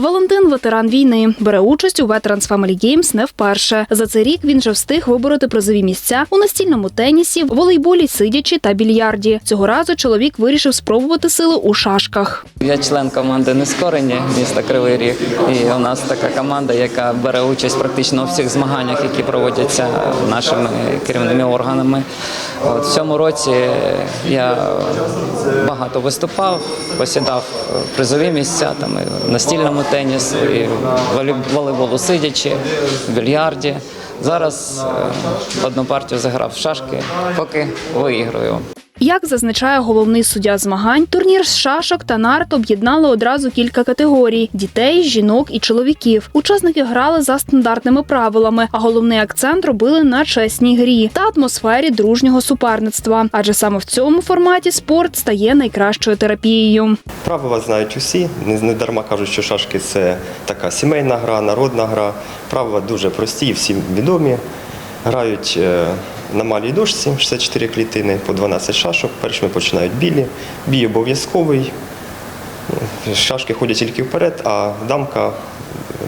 Валентин ветеран війни бере участь у Veterans Family Games не вперше. За цей рік він вже встиг вибороти призові місця у настільному тенісі, волейболі, сидячі та більярді. Цього разу чоловік вирішив спробувати сили у шашках. Я член команди Нескорені міста Кривий Ріг. І у нас така команда, яка бере участь практично у всіх змаганнях, які проводяться нашими керівними органами. В цьому році я багато виступав, посідав призові місця там і в настільному тенісі, і волей- волейболу сидячи, в більярді. Зараз е, одну партію заграв в шашки, поки виіграю. Як зазначає головний суддя змагань, турнір з шашок та нарт об'єднали одразу кілька категорій: дітей, жінок і чоловіків. Учасники грали за стандартними правилами, а головний акцент робили на чесній грі та атмосфері дружнього суперництва. Адже саме в цьому форматі спорт стає найкращою терапією. Правила знають усі. Не не дарма кажуть, що шашки це така сімейна гра, народна гра. Правила дуже прості, всім відомі. Грають е, на малій дошці 64 клітини по 12 шашок. Першими починають білі. Бій обов'язковий. Шашки ходять тільки вперед, а дамка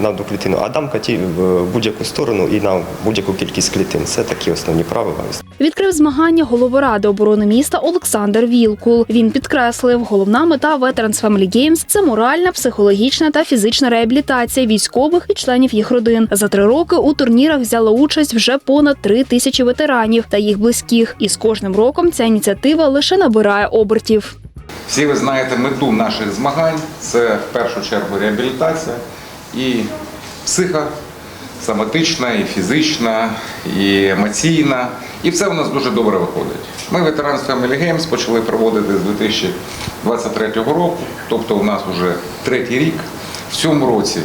на одну клітину, а дамка ті в будь-яку сторону і на будь-яку кількість клітин. Це такі основні правила. Відкрив змагання головоради оборони міста Олександр Вілкул. Він підкреслив, головна мета Veterans Family Games – це моральна, психологічна та фізична реабілітація військових і членів їх родин. За три роки у турнірах взяло участь вже понад три тисячі ветеранів та їх близьких. І з кожним роком ця ініціатива лише набирає обертів. Всі ви знаєте мету наших змагань це в першу чергу реабілітація і психа, соматична, і фізична, і емоційна. І все у нас дуже добре виходить. Ми Veterans Family Games почали проводити з 2023 року, тобто у нас вже третій рік. В цьому році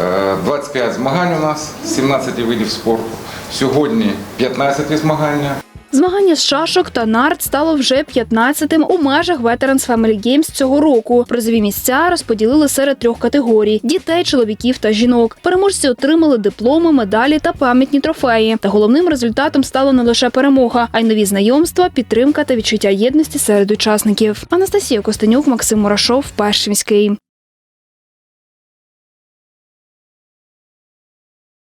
е, 25 змагань у нас, 17 видів спорту. Сьогодні 15 змагання. Змагання з шашок та нарт стало вже 15-тим у межах Veterans Family Games цього року. Призові місця розподілили серед трьох категорій: дітей, чоловіків та жінок. Переможці отримали дипломи, медалі та пам'ятні трофеї. Та головним результатом стала не лише перемога, а й нові знайомства, підтримка та відчуття єдності серед учасників. Анастасія Костенюк, Максим Мурашов, Першимський.